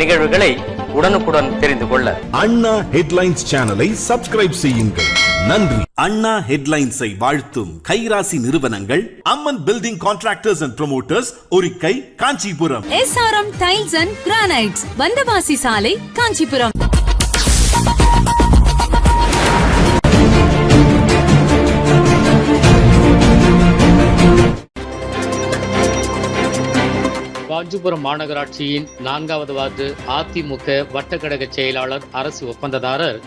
நிகழ்வுகளை உடனுக்குடன் தெரிந்து கொள்ள. அண்ணா ஹெட்லைன்ஸ் சேனலை சப்ஸ்கிரைப் செய்யுங்கள். நன்றி. அண்ணா ஹெட்லைன்ஸை வாழ்த்தும் கைராசி நிறுவனங்கள் Amman building contractors and promoters Orikkai Kanchipuram. SRM tiles and granites Vandavasi சாலை காஞ்சிபுரம். காஞ்சிபுரம் மாநகராட்சியின் நான்காவது வார்டு அதிமுக வட்டக்கழக செயலாளர் அரசு ஒப்பந்ததாரர்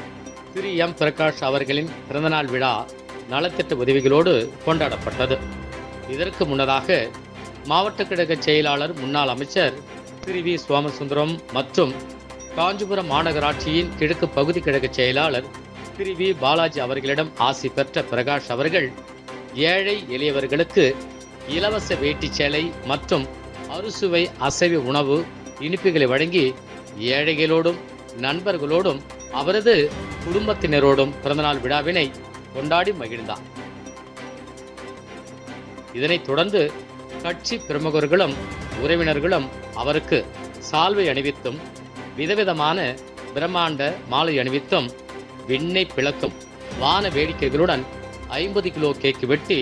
திரு எம் பிரகாஷ் அவர்களின் பிறந்தநாள் விழா நலத்திட்ட உதவிகளோடு கொண்டாடப்பட்டது. இதற்கு முன்னதாக மாவட்ட கழக செயலாளர் முன்னாள் அமைச்சர் திரு வி சோமசுந்தரம் மற்றும் காஞ்சிபுரம் மாநகராட்சியின் கிழக்கு பகுதி கழக செயலாளர் திரு வி பாலாஜி அவர்களிடம் ஆசி பெற்ற பிரகாஷ் அவர்கள் ஏழை எளியவர்களுக்கு இலவச வேட்டி சேலை மற்றும் அறுசுவை அசைவ உணவு இனிப்புகளை வழங்கி ஏழைகளோடும் நண்பர்களோடும் அவரது குடும்பத்தினரோடும் பிறந்தநாள் விழாவினை கொண்டாடி மகிழ்ந்தார். இதனைத் தொடர்ந்து கட்சி பிரமுகர்களும் உறவினர்களும் அவருக்கு சால்வை அணிவித்தும் விதவிதமான பிரம்மாண்ட மாலை அணிவித்தும் விண்ணை பிளக்கும் வான வேடிக்கைகளுடன் ஐம்பது கிலோ கேக் வெட்டி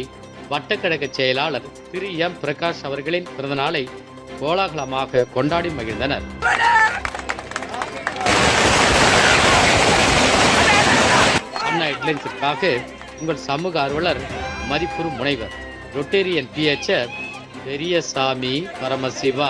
வட்டக்கழக செயலாளர் திரு எம். பிரகாஷ் அவர்களின் பிறந்தநாளை கோலாகலமாக கொண்டாடி மகிழ்ந்தனர். அண்ணா ஹெட்லைன்ஸிற்காக உங்கள் சமூக ஆர்வலர் மதிப்புறு முனைவர் ரொட்டேரியன் பிஹெச்எஃப் பெரியசாமி பரமசிவா